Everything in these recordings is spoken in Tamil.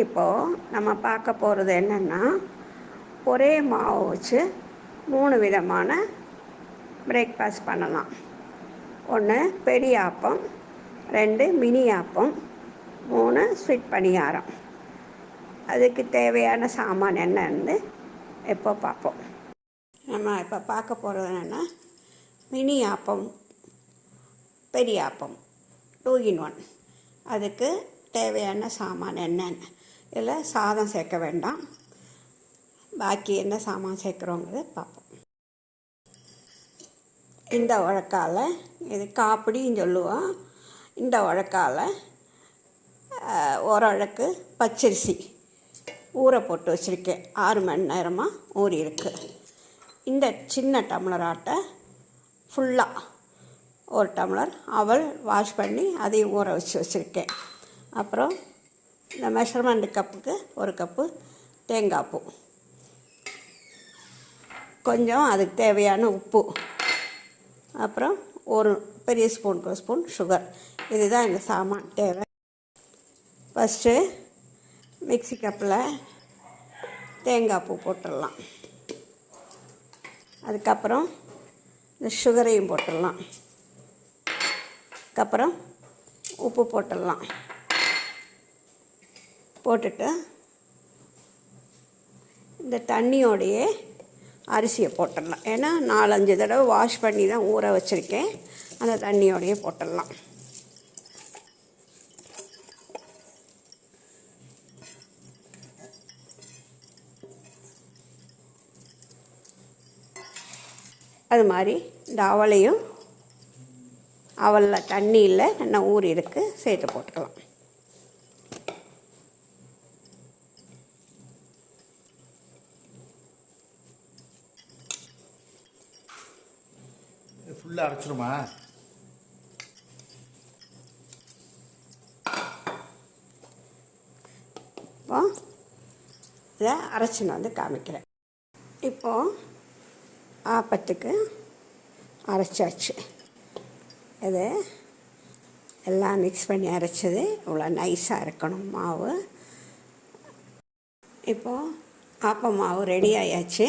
இப்போது நம்ம பார்க்க போகிறது என்னென்னா ஒரே மாவு வச்சு மூணு விதமான பிரேக்ஃபாஸ்ட் பண்ணலாம். ஒன்று பெரிய ஆப்பம் ரெண்டு மினி ஆப்பம் மூணு ஸ்வீட் பணியாரம். அதுக்கு தேவையான சாமான் என்னன்னு இப்போ பார்ப்போம். நம்ம இப்போ பார்க்க போகிறது என்னென்னா மினி ஆப்பம் பெரிய ஆப்பம் டூ இன் ஒன் அதுக்கு தேவையான சாமான் என்னென்னு. இதில் சாதம் சேர்க்க வேண்டாம். பாக்கி என்ன சாமான் சேர்க்குறோங்கிறத பார்ப்போம். இந்த உழக்கால் இது காப்பிடின்னு சொல்லுவோம். இந்த உழக்கால் ஒரு அழகு பச்சரிசி ஊற போட்டு வச்சுருக்கேன். ஆறு மணி நேரமாக ஊறி இருக்கு. இந்த சின்ன டம்ளர் ஆட்டை ஃபுல்லாக ஒரு டம்ளர் அவல் வாஷ் பண்ணி அதையும் ஊற வச்சு வச்சுருக்கேன். அப்புறம் இந்த மெஷர்மெண்ட் கப்புக்கு ஒரு கப்பு தேங்காய் பூ. கொஞ்சம் அதுக்கு தேவையான உப்பு. அப்புறம் ஒரு பெரிய ஸ்பூனுக்கு ஒரு ஸ்பூன் சுகர் இதுதான் இந்த சாமான் தேவை. ஃபஸ்ட்டு மிக்சி கப்பில் தேங்காய் பூ போட்டுடலாம். அதுக்கப்புறம் இந்த சுகரையும் போட்டுடலாம். அதுக்கப்புறம் உப்பு போட்டுடலாம். போட்டுட்டு இந்த தண்ணியோடையே அரிசியை போட்டுடலாம். ஏன்னா நாலஞ்சு தடவை வாஷ் பண்ணி தான் ஊற வச்சுருக்கேன். அந்த தண்ணியோடையே போட்டுடலாம். அது மாதிரி இந்த அவளையும் அவளில் தண்ணியில் நல்லா ஊறி இருக்கு சேர்த்து போட்டுக்கலாம். ஃபுல்லாக அரைச்சிருமா இப்போ இதை அரைச்சின்னு வந்து காமிக்கிறேன். இப்போது ஆப்பத்துக்கு அரைச்சாச்சு. இது எல்லாம் மிக்ஸ் பண்ணி அரைச்சது இவ்வளோ நைஸாக இருக்கணும் மாவு. இப்போது ஆப்ப மாவு ரெடி ஆயாச்சு.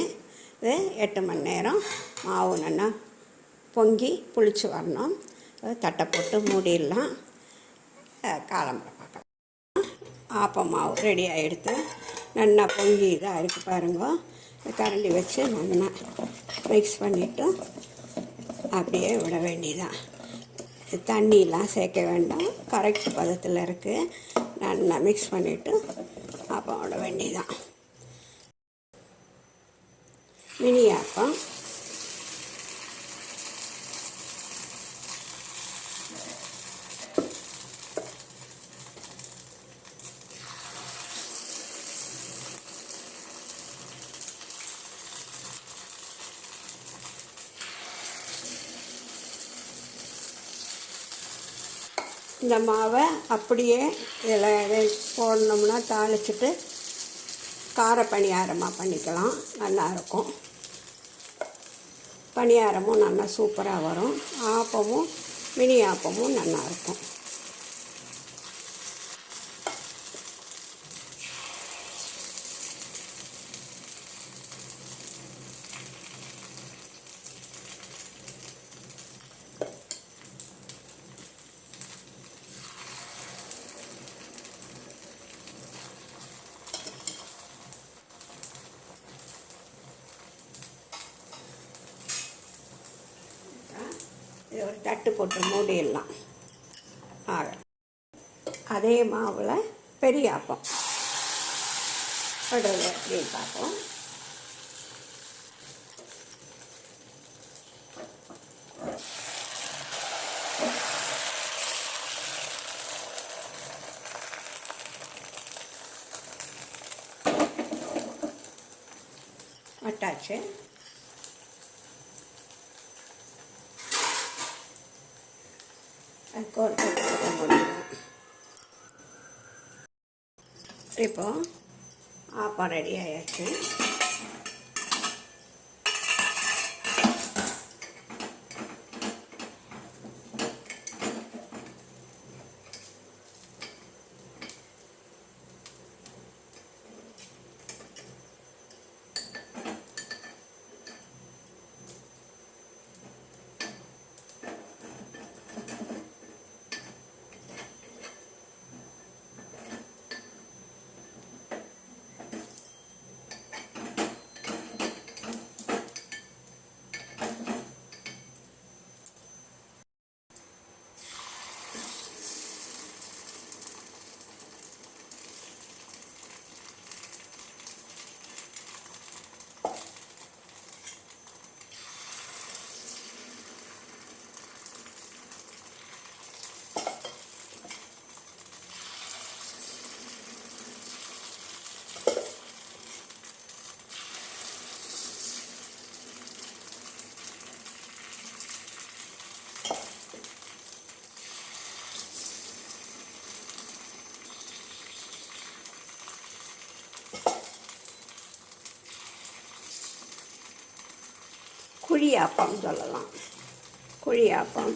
இது எட்டு மணி நேரம் மாவு நல்லா பொங்கி புளிச்சு வரணும். தட்டை போட்டு மூடிடலாம். காலம்பரம் பார்க்கலாம். ஆப்ப மாவு ரெடி ஆகிடுத்து நல்லா பொங்கி இதாக இருக்குது பாருங்க. கரண்டி வச்சு நல்லா மிக்ஸ் பண்ணிவிட்டு அப்படியே விட வேண்டியதான் தண்ணியெலாம் சேர்க்க வேண்டாம். கரெக்ட் பதத்தில் இருக்குது நல்லா மிக்ஸ் பண்ணிவிட்டு ஆப்பம் விட வேண்டியதான் மினி ஆப்பம். இந்த மாவை அப்படியே இதில் போடணும்னா தாளிச்சிட்டு கார பணியாரமாக பண்ணிக்கலாம். நல்லாயிருக்கும். பணியாரமும் நல்லா சூப்பராக வரும். ஆப்பமும் மினி ஆப்பமும் நல்லாயிருக்கும் இது ஒரு தட்டு போட்டு மூடிடலாம் ஆக அதே மாவில் பெரிய ஆப்பம் விடுறது அப்படின்னு பார்ப்போம். வட்டாச்சு. அதுக்கு இப்போ ஆப்பம் ரெடி ஆயாச்சு குழியாப்பம் சொல்லலாம். குழியாப்பம்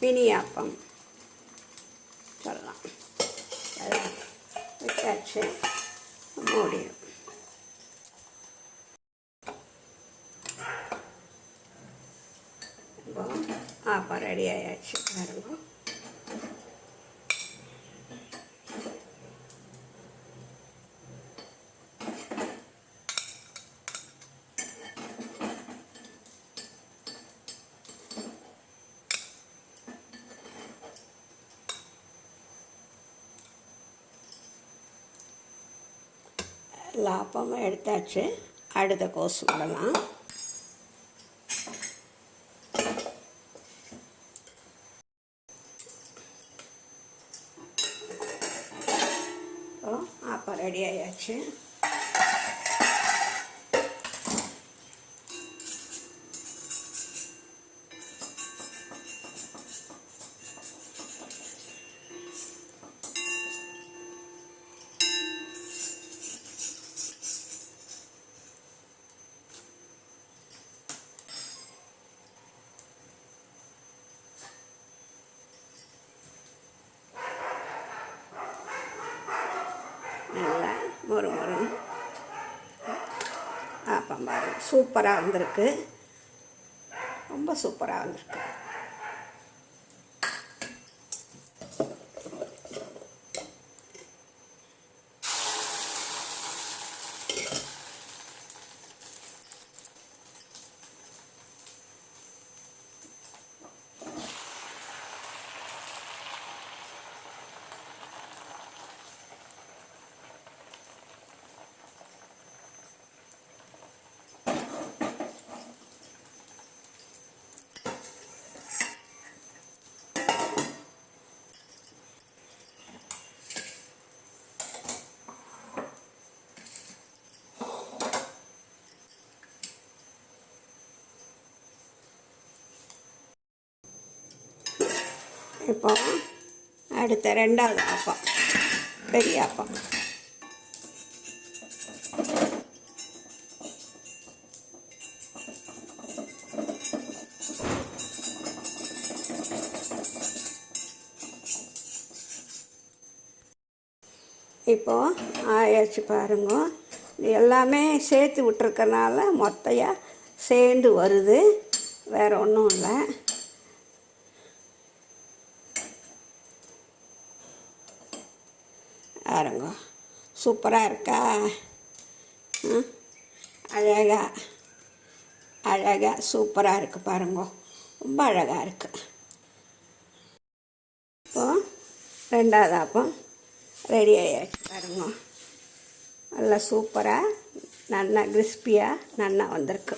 மினியாப்பம் சொல்லலாம். அதான் விட்டாச்சு மூடிடும் இப்போ ஆப்பம் ரெடி ஆயாச்சு. பாருங்க. எல்லா எடுத்தாச்சு. அடுத்த கோஸ் விடலாம் அப்போ ரெடி ஆயாச்சு. சூப்பராக வந்திருக்கு. ரொம்ப சூப்பராக வந்திருக்கு. இப்போ அடுத்த ரெண்டாவது ஆப்பம் பெரிய அப்பா. இப்போ ஆயாச்சு பாருங்க. எல்லாமே சேர்த்து விட்டுருக்கனால மொத்தையாக சேர்ந்து வருது. வேறு ஒன்றும் இல்லை பாருங்க சூப்பராக இருக்கா? அழகா. அழகா. சூப்பராக இருக்குது பாருங்க. ரொம்ப அழகாக இருக்குது இப்போ ரெண்டாவது ஆப்பம் ரெடி ஆகிடுச்சு பாருங்க. நல்லா சூப்பராக நல்லா கிறிஸ்பியாக நல்லா வந்திருக்கு.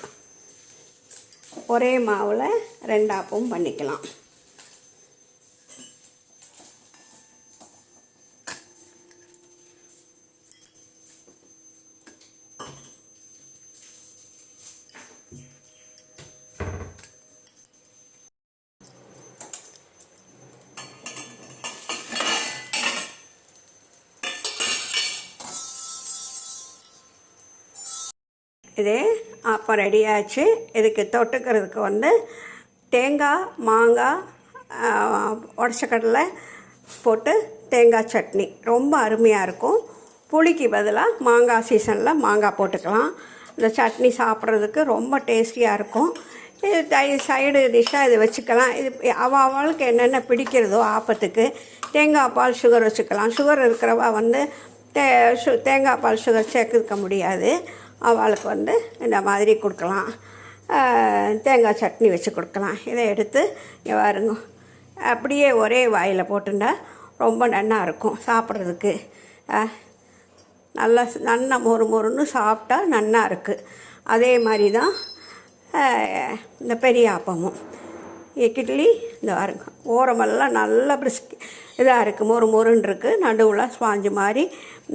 ஒரே மாவில் ரெண்டு ஆப்பமும் பண்ணிக்கலாம். இது அப்போ ரெடியாச்சு. இதுக்கு தொட்டுக்கிறதுக்கு வந்து தேங்காய் மாங்காய் உடச்ச கடலை போட்டு தேங்காய் சட்னி. ரொம்ப அருமையாக இருக்கும். புளிக்கு பதிலாக மாங்காய் சீசனில் மாங்காய் போட்டுக்கலாம். இந்த சட்னி சாப்பிட்றதுக்கு ரொம்ப டேஸ்டியாக இருக்கும். இது டை சைடு டிஷ்ஷாக இது வச்சுக்கலாம். இது அவ அவளுக்கு என்னென்ன பிடிக்கிறதோ ஆப்பத்துக்கு தேங்காய் பால் சுகர் வச்சுக்கலாம். சுகர் இருக்கிறவா வந்து தே சு தேங்காய் பால் சுகர் சேர்க்க முடியாது. அவளுக்கு வந்து இந்த மாதிரி கொடுக்கலாம். தேங்காய் சட்னி வச்சு கொடுக்கலாம். இதை எடுத்து இங்கே பாருங்க. அப்படியே ஒரே வாயில் போட்டுண்டா ரொம்ப நல்லா இருக்கும் சாப்பிட்றதுக்கு. நல்லா நல்லா மொறு மொறுன்னு சாப்பிட்டா நன்னா இருக்குது அதே மாதிரி தான் இந்த பெரிய ஆப்பமும் கிட்லி இந்த பாருங்க ஓரமெல்லாம் நல்லா பிரிஸ்க் இதாக இருக்குது மொறு மொறுன்னு இருக்குது நடுவில் ஸ்பாஞ்சு மாதிரி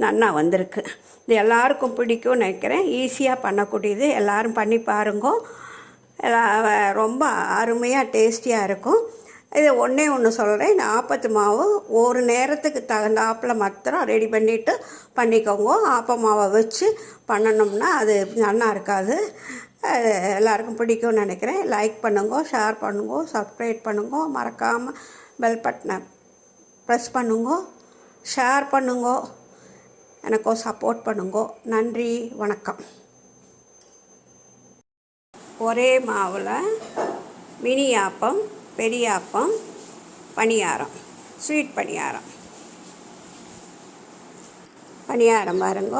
நன்னா வந்திருக்கு. இது எல்லாருக்கும் பிடிக்கும்னு நினைக்கிறேன். ஈஸியாக பண்ணக்கூடியது. எல்லோரும் பண்ணி பாருங்க. ரொம்ப அருமையாக டேஸ்டியாக இருக்கும். இது ஒன்றே ஒன்று சொல்கிறேன் இந்த ஆப்பத்து மாவு ஒரு நேரத்துக்கு தகுந்த ஆப்பில் மாத்திரம் ரெடி பண்ணிவிட்டு பண்ணிக்கோங்க. ஆப்ப மாவை வச்சு பண்ணணும்னா அது நல்லா இருக்காது. எல்லாருக்கும் பிடிக்கும்னு நினைக்கிறேன். லைக் பண்ணுங்க ஷேர் பண்ணுங்க சப்ஸ்கிரைப் பண்ணுங்க. மறக்காமல் பெல் பட்டனை ப்ரெஸ் பண்ணுங்க. ஷேர் பண்ணுங்க. எனக்கும் சப்போர்ட் பண்ணுங்க. நன்றி வணக்கம். ஒரே மாவில் மினி ஆப்பம் பெரிய ஆப்பம் பணியாரம் ஸ்வீட் பணியாரம். பணியாரம் பாருங்க.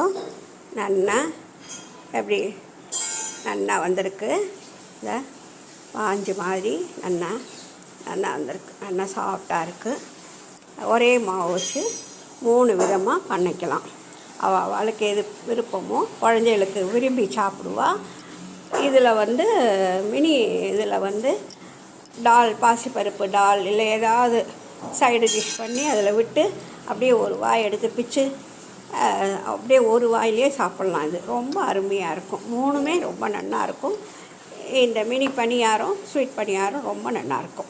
நல்லா எப்படி நல்லா வந்திருக்கு. இந்த பாஞ்சு மாதிரி நல்லா நல்லா வந்திருக்கு. நல்லா சாஃப்டாக இருக்குது ஒரே மாவு வச்சு மூணு விதமாக பண்ணிக்கலாம். அவள் அவளுக்கு எது விருப்பமோ குழந்தைகளுக்கு விரும்பி சாப்பிடுவா. இதில் வந்து மினி இதில் வந்து டால் பாசிப்பருப்பு டால் இல்லை ஏதாவது சைடு டிஷ் பண்ணி அதில் விட்டு அப்படியே ஒரு வாய் எடுத்து பிச்சு அப்படியே ஒரு வாயிலே சாப்பிட்லாம் இது. ரொம்ப அருமையாக இருக்கும். மூணுமே ரொம்ப நல்லாயிருக்கும் இந்த மினி பணியாரம் ஸ்வீட் பணியாரம் ரொம்ப நல்லாயிருக்கும்